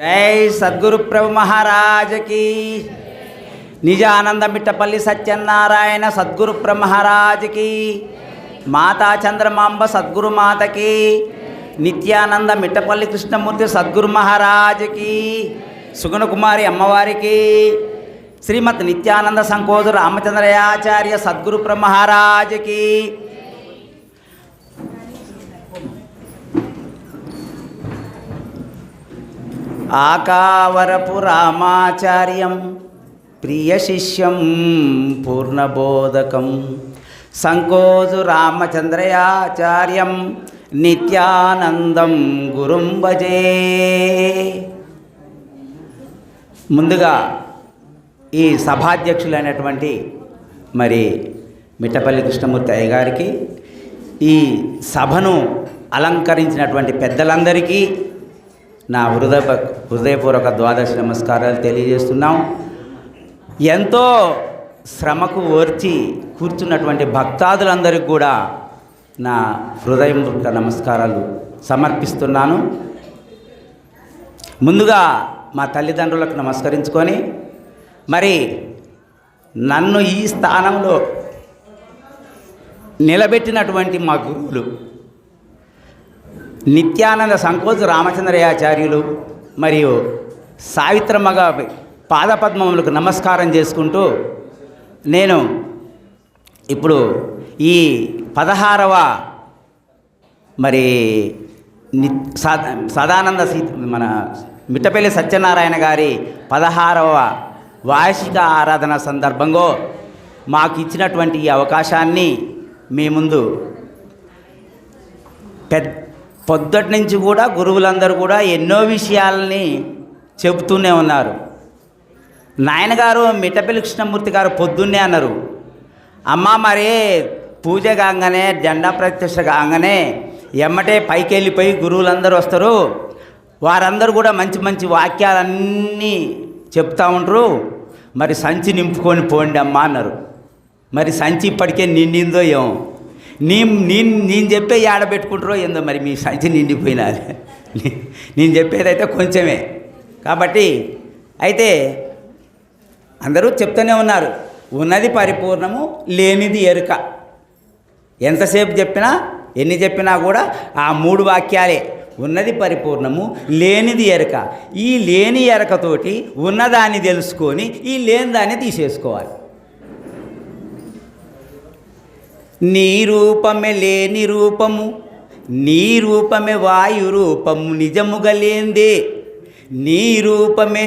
జై సద్గురు ప్రభు మహారాజకి నిజానంద మిట్టపల్లి సత్యనారాయణ సద్గురు ప్రభు మహారాజకి మాతా చంద్రమాంబ సద్గురు మాతకి నిత్యానంద మిట్టపల్లి కృష్ణమూర్తి సద్గురు మహారాజుకి సుగుణకుమారి అమ్మవారికి శ్రీమద్ నిత్యానంద సంకోదు రామచంద్రయాచార్య సద్గురు ప్రభు ఆకావరపు రామాచార్యం ప్రియ శిష్యం పూర్ణబోధకం. సంకోజు రామచంద్రయాచార్యం నిత్యానందం గురుం భజే. ముందుగా ఈ సభాధ్యక్షులైనటువంటి మరి మిట్టపల్లి కృష్ణమూర్తి అయ్య గారికి ఈ సభను అలంకరించినటువంటి పెద్దలందరికీ నా హృదయ హృదయపూర్వక ద్వాదశ నమస్కారాలు తెలియజేస్తున్నాం. ఎంతో శ్రమకు ఓర్చి కూర్చున్నటువంటి భక్తాదులందరికీ కూడా నా హృదయపూర్వక నమస్కారాలు సమర్పిస్తున్నాను. ముందుగా మా తల్లిదండ్రులకు నమస్కరించుకొని మరి నన్ను ఈ స్థానంలో నిలబెట్టినటువంటి మా గురువులు నిత్యానంద సంకోచ రామచంద్రయాచార్యులు మరియు సావిత్రమ్మగా పాదపద్మములకు నమస్కారం చేసుకుంటూ నేను ఇప్పుడు ఈ పదహారవ మరి ని సదా సదానంద సీ మన మిట్టపల్లి సత్యనారాయణ గారి పదహారవ వార్షిక ఆరాధన సందర్భంగా మాకు ఇచ్చినటువంటి ఈ అవకాశాన్ని మీ ముందు పెద్ద పొద్దుటి నుంచి కూడా గురువులందరూ కూడా ఎన్నో విషయాలని చెబుతూనే ఉన్నారు. నాయనగారు మిఠపల్లి కృష్ణమూర్తి గారు పొద్దున్నే అన్నారు అమ్మ మరి పూజ కాగానే జెండా ప్రతిష్ట కాగానే ఎమ్మటే పైకి వెళ్ళిపోయి గురువులందరూ వస్తారు. వారందరూ కూడా మంచి మంచి వాక్యాలన్నీ చెప్తా ఉంటారు మరి సంచి నింపుకొని పోండి అమ్మా అన్నారు. మరి సంచి ఇప్పటికే నిండిందో ఏమో. నీ నేను నేను చెప్పే ఏడబెట్టుకుంటారో ఏందో మరి మీ సంచి నిండిపోయినా నేను చెప్పేదైతే కొంచెమే. కాబట్టి అయితే అందరూ చెప్తూనే ఉన్నారు ఉన్నది పరిపూర్ణము లేనిది ఎరుక. ఎంతసేపు చెప్పినా ఎన్ని చెప్పినా కూడా ఆ మూడు వాక్యాలే. ఉన్నది పరిపూర్ణము లేనిది ఎరక. ఈ లేని ఎరకతోటి ఉన్నదాన్ని తెలుసుకొని ఈ లేని దాన్ని తీసేసుకోవాలి. నీ రూపమే లేని రూపము నీ రూపమే వాయు రూపము నిజముగా లేందే నీ రూపమే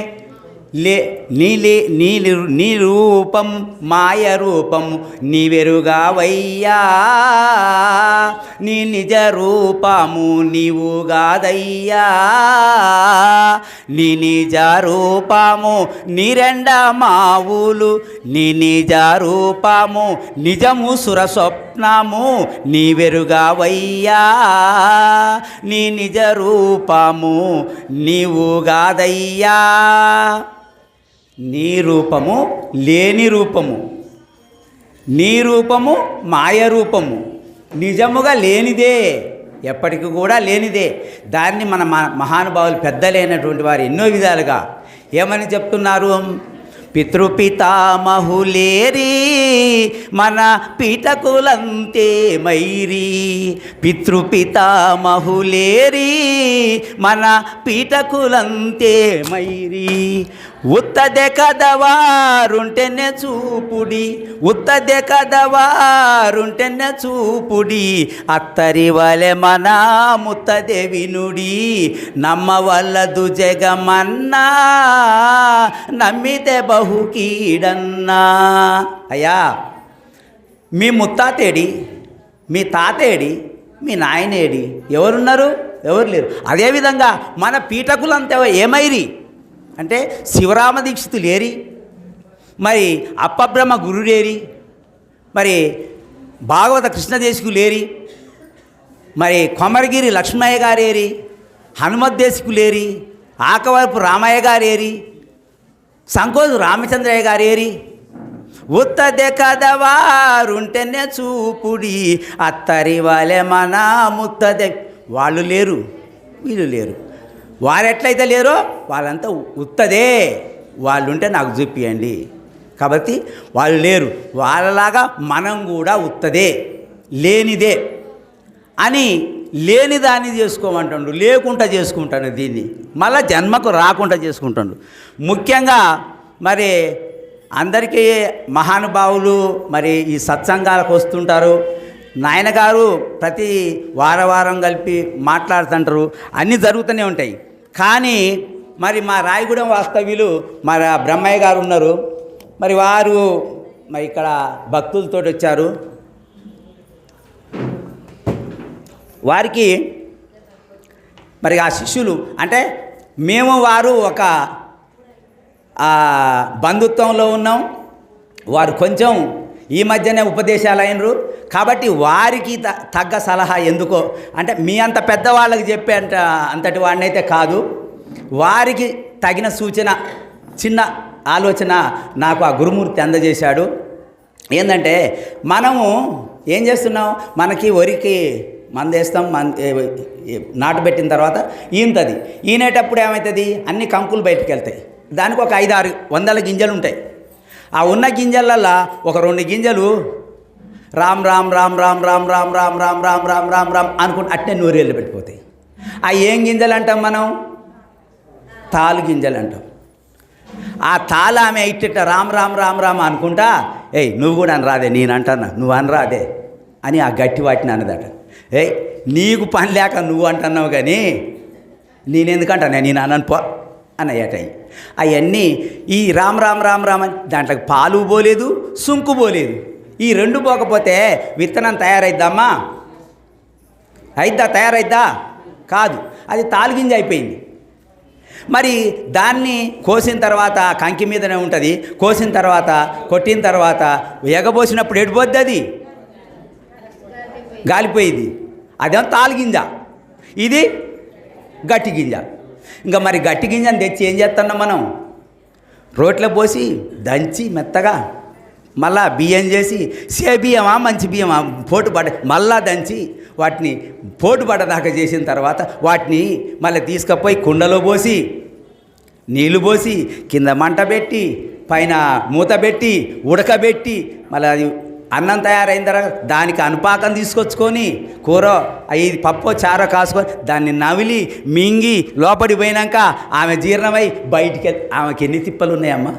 లే నీలి నీలి నీ రూపం మాయ రూపం నీవెరుగా వయ్యా నీ నిజ రూపము నీవుగాదయ్యా నీ నిజ రూపము నిరెండ మావులు నీ నిజ రూపము నిజము సుర స్వప్నము నీవెరుగావయ్యా. నీ నిజ రూపము నీవు కాదయ్యా. నీ రూపము లేని రూపము. నీ రూపము మాయ రూపము. నిజముగా లేనిదే. ఎప్పటికి కూడా లేనిదే. దాన్ని మన మ- మహానుభావులు పెద్దలైనటువంటి వారు ఎన్నో విధాలుగా ఏమని చెప్తున్నారు? పితృపితామహులేరి మన పీఠకులంతే మైరి. పితృపితామహులేరి మన పీఠకులంతే మైరి. ఉత్తదే కదవారుంటెనే చూపుడి ఉత్తదే కదవారుంటెనే చూపుడి. అత్తరి వలె మన ముత్తదె వినుడి నమ్మవల్లదు జగమన్నా నమ్మితే బహుకీడన్నా అయ్యా మీ ముత్తాతేడి మీ తాతేడి మీ నాయనేడి ఎవరున్నారు? ఎవరు లేరు? అదేవిధంగా మన పీఠకులంతా ఏమైరి? అంటే శివరామ దీక్షితులు ఏరి మరి అప్పబ్రహ్మ గురుడేరి మరి భాగవత కృష్ణదేశికులు లేరి మరి కొమరగిరి లక్ష్మయ్య గారేరి? హనుమత్ దేశికులేరి ఆకవరపు రామయ్య గారేరి? సంకోజు రామచంద్రయ్య గారేరి? ఉత్తదే కదవారుంటేనే చూపుడి అత్తరి వాళ్ళే మన ముత్తదే. వాళ్ళు లేరు వీళ్ళు లేరు. వారు ఎట్లయితే లేరో వాళ్ళంతా ఉత్తదే. వాళ్ళు ఉంటే నాకు చూపియండి. కాబట్టి వాళ్ళు లేరు. వాళ్ళలాగా మనం కూడా ఉత్తదే. లేనిదే. అని లేని దాన్ని చేసుకోమంటాడు. లేకుండా చేసుకుంటాను దీన్ని. మళ్ళీ జన్మకు రాకుండా చేసుకుంటాడు. ముఖ్యంగా మరి అందరికీ మహానుభావులు మరి ఈ సత్సంగాలకు వస్తుంటారు. నాయనగారు ప్రతి వారం వారం కలిపి మాట్లాడుతుంటారు. అన్నీ జరుగుతూనే ఉంటాయి. కానీ మరి మా రాయగూడెం వాస్తవ్యులు మరి ఆ బ్రహ్మయ్య గారు ఉన్నారు. మరి వారు మరి ఇక్కడ భక్తులతో వచ్చారు. వారికి మరి ఆ శిష్యులు అంటే మేము వారు ఒక బంధుత్వంలో ఉన్నాం. వారు కొంచెం ఈ మధ్యనే ఉపదేశాలు అయినరు. కాబట్టి వారికి త- తగ్గ సలహా ఎందుకో? అంటే మీ అంత పెద్దవాళ్ళకి చెప్పే అంట అంతటి వాడినైతే కాదు. వారికి తగిన సూచన చిన్న ఆలోచన నాకు ఆ గురుమూర్తి అందజేశాడు. ఏంటంటే మనము ఏం చేస్తున్నాం? మనకి వరికి మందేస్తాం మన్ నాటు పెట్టిన తర్వాత ఈనుతుంది ఈనేటప్పుడు ఏమవుతుంది అన్ని కంకులు బయటికి వెళ్తాయి దానికి ఒక ఐదు ఆరు వందల గింజలు ఉంటాయి ఆ ఉన్న గింజలల్లో ఒక రెండు గింజలు రామ్ రామ్ రామ్ రామ్ రామ్ రామ్ రామ్ రామ్ రామ్ రామ్ రామ్ రామ్ అనుకుంటే అట్నే నూరేళ్ళు పెట్టిపోతాయి ఆ ఏం గింజలు అంటాం మనం తాలు గింజలు అంటాం ఆ తాళ ఆమె ఇట్టిట్ట రామ్ రామ్ రామ్ రామ్ అనుకుంటా ఏయ్ నువ్వు కూడా అనరాదే నేను అంటాను నువ్వు అనరాదే అని ఆ గట్టి వాటిని అన్నదట ఏయ్ నీకు పని లేక నువ్వు అంటున్నావు కానీ నేనెందుకంటానే నేను అనను పో అన్నయ్యట అవన్నీ ఈ రామ్ రామ్ రామ్ రామ్ అని దాంట్లో పాలు పోలేదు సుంకు పోలేదు ఈ రెండు పోకపోతే విత్తనం తయారైద్దామా? అయిద్దా? తయారైద్దా? కాదు. అది తాలుగింజ అయిపోయింది. మరి దాన్ని కోసిన తర్వాత కంకి మీదనే ఉంటుంది. కోసిన తర్వాత కొట్టిన తర్వాత ఎగబోసినప్పుడు ఎడిపోద్ది అది? గాలిపోయింది. అదేమో తాలుగింజ? ఇది గట్టి గింజ. ఇంకా మరి గట్టి గింజని తెచ్చి ఏం చేస్తున్నాం మనం? రోట్లో పోసి దంచి మెత్తగా మళ్ళా బియ్యం చేసి సే బియ్యమా మంచి బియ్యమా? పోటు పడ మళ్ళా దంచి వాటిని పోటు పడదాకా చేసిన తర్వాత వాటిని మళ్ళీ తీసుకుపోయి కుండలో పోసి నీళ్ళు పోసి కింద మంట పెట్టి పైన మూత పెట్టి ఉడకబెట్టి మళ్ళీ అది అన్నం తయారైన తర్వాత దానికి అనుపాకం తీసుకొచ్చుకొని కూర ఐదు పప్పు చారో కాసుకొని దాన్ని నవిలి మింగి లోపడి పోయినాక ఆమె జీర్ణమై బయటికి ఆమెకి ఎన్ని తిప్పలు ఉన్నాయమ్మా?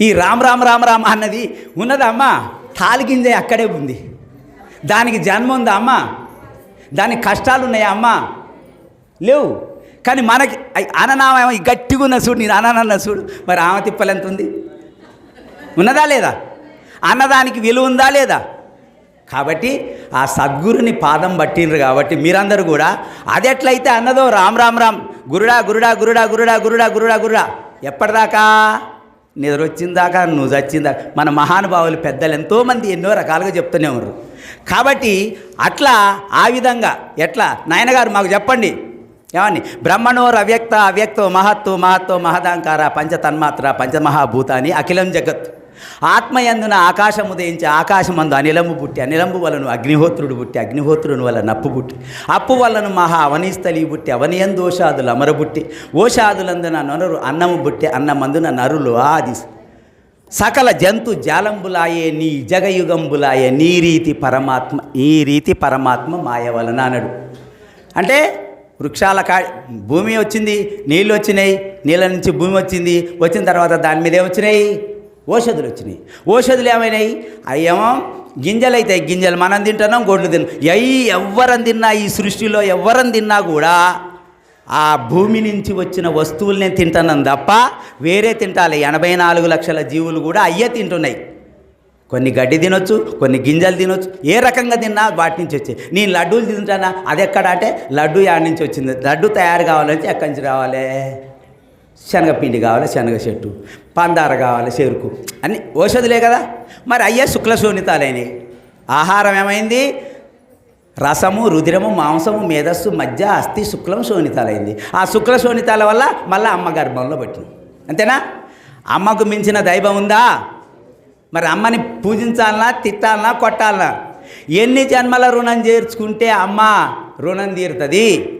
ఈ రామ్ రామ్ రామ రామ అన్నది ఉన్నదమ్మా తాలిగింజ అక్కడే ఉంది. దానికి జన్మ ఉందా అమ్మా? దానికి కష్టాలు ఉన్నాయా అమ్మా? లేవు. కానీ మనకి అననామ గట్టిగా ఉన్న చూడు నేను అననన్న చూడు. మరి ఆమె తిప్పలు ఎంత ఉంది? ఉన్నదా లేదా? అన్నదానికి విలువ ఉందా లేదా? కాబట్టి ఆ సద్గురుని పాదం పట్టిండ్రు కాబట్టి మీరందరూ కూడా అది ఎట్లయితే అన్నదో రామ్ రామ్ రామ్ గురుడా గురుడా గురుడా గురుడా గురుడా గురుడా గురుడా ఎప్పటిదాకా? నిద్ర వచ్చిందాకా నువ్వు చచ్చిందాక మన మహానుభావులు పెద్దలు ఎంతోమంది ఎన్నో రకాలుగా చెప్తూనే ఉన్నారు. కాబట్టి అట్లా ఆ విధంగా ఎట్లా? నాయనగారు మాకు చెప్పండి. ఏమని బ్రహ్మణోర్ అవ్యక్త అవ్యక్తో మహత్వ మహత్వ మహదాంకార పంచతన్మాత్ర పంచమహాభూతాని అఖిలం జగత్. ఆత్మయందున ఆకాశం ఉదయించి ఆకాశమందు అనిలము పుట్టి అనిలంబు వలను అగ్నిహోత్రుడు పుట్టి అగ్నిహోత్రుని వల్ల నప్పు పుట్టి అప్పు వలన మహా అవనీస్థలి పుట్టి అవనియందు ఓషాదులు అమరబుట్టి ఓషాదులందున నొనరు అన్నము పుట్టి అన్నమందున నరులు ఆది. సకల జంతు జాలంబులాయే నీ జగయుగంబులాయే నీ రీతి పరమాత్మ ఈ రీతి పరమాత్మ మాయ వలన అనడు. అంటే వృక్షాల కా భూమి వచ్చింది నీళ్ళు వచ్చినాయి నీళ్ళ నుంచి భూమి వచ్చింది వచ్చిన తర్వాత దాని మీద ఏమొచ్చినాయి? ఓషధులు వచ్చినాయి. ఓషధులు ఏమైనాయి? అయ్యేమో గింజలు అయితే గింజలు మనం తింటున్నాం గొడ్లు తిన్నాం అయ్యి ఎవ్వరం తిన్నా ఈ సృష్టిలో ఎవ్వరం తిన్నా కూడా ఆ భూమి నుంచి వచ్చిన వస్తువులనే తింటున్నాం తప్ప వేరే తింటాలి. ఎనభై నాలుగు లక్షల జీవులు కూడా అయ్యే తింటున్నాయి. కొన్ని గడ్డి తినొచ్చు కొన్ని గింజలు తినొచ్చు ఏ రకంగా తిన్నా వాటి నుంచి వచ్చాయి నేను లడ్డూలు తింటానా అది ఎక్కడ అంటే లడ్డు యాడ్ నుంచి వచ్చింది. లడ్డు తయారు కావాలంటే ఎక్కడి నుంచి రావాలి? శనగపిండి కావాలి శనగ చెట్టు పందార కావాలి చెరుకు. అన్ని ఔషధులే కదా. మరి అయ్యే శుక్ల ఆహారం ఏమైంది? రసము రుధిరము మాంసము మేధస్సు మధ్య అస్థి శుక్లం శోనితాలైంది. ఆ శుక్ల శోనితాల వల్ల మళ్ళీ అమ్మ గర్భంలో పట్టింది. అంతేనా? అమ్మకు మించిన దైవం ఉందా? మరి అమ్మని పూజించాలనా తిట్టాలనా కొట్టాలనా? ఎన్ని జన్మల రుణం చేర్చుకుంటే అమ్మ రుణం తీరుతుంది?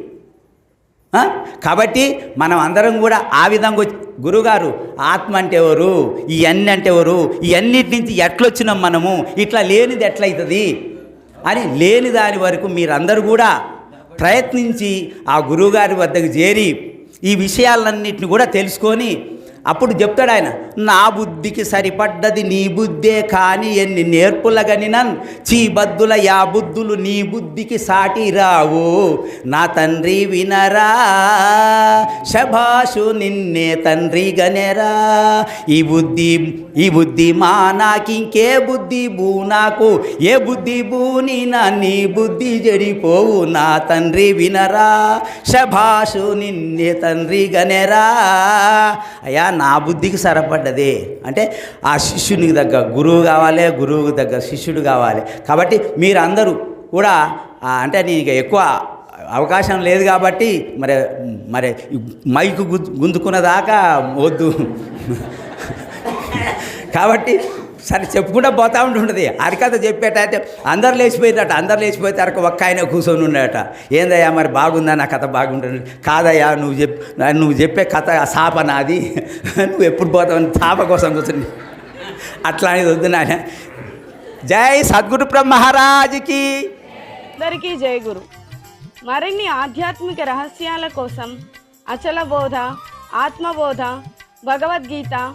కాబట్టి మనం అందరం కూడా ఆ విధంగా గురుగారు ఆత్మ అంటే ఎవరు? ఇవన్నీ అంటే ఎవరు? ఇవన్నిటి నుంచి ఎట్లొచ్చినాం మనము? ఇట్లా లేనిది ఎట్లయితుంది? అని లేని దాని వరకు మీరందరూ కూడా ప్రయత్నించి ఆ గురువుగారి వద్దకు చేరి ఈ విషయాలన్నింటిని కూడా తెలుసుకొని అప్పుడు చెప్తాడు ఆయన నా బుద్ధికి సరిపడ్డది నీ బుద్ధే కానీ ఎన్ని నేర్పులగనినన్ చీబద్దుల యా బుద్ధులు నీ బుద్ధికి సాటి రావు. నా తండ్రి వినరా శభాషు నిన్నే తండ్రి గనెరా. ఈ బుద్ధి ఈ బుద్ధి మా నాకింకే బుద్ధి బూ నాకు ఏ బుద్ధి బూని నా నీ బుద్ధి జడిపోవు నా తండ్రి వినరా శభాషు నిన్నే తండ్రి గనెరా. అయ్యా నా బుద్ధికి సరిపడ్డదే. అంటే ఆ శిష్యునికి దగ్గర గురువు కావాలి గురువుకి దగ్గర శిష్యుడు కావాలి. కాబట్టి మీరందరూ కూడా అంటే నీకు ఎక్కువ అవకాశం లేదు కాబట్టి మరి మరి మైకు గుంజుకున్న దాకా వద్దు. కాబట్టి సరే చెప్పుకుంటా పోతా ఉంటుంటుంది హరికథ చెప్పేటైతే అందరు లేచిపోయిందట అందరు లేచిపోతే అరకు ఒక్క ఆయన కూర్చొని ఉండేట ఏందయ్యా మరి బాగుందా? నా కథ బాగుంటుంది. కాదయ్యా నువ్వు చెప్ నువ్వు చెప్పే కథ సాప నాది. నువ్వు ఎప్పుడు పోతావు? సాప కోసం కూర్చుని. అట్లా అనేది వద్దు నాయన. జై సద్గురు బ్రహ్మ మహారాజుకి. అందరికీ జై గురు. మరిన్ని ఆధ్యాత్మిక రహస్యాల కోసం అచల బోధ ఆత్మబోధ భగవద్గీత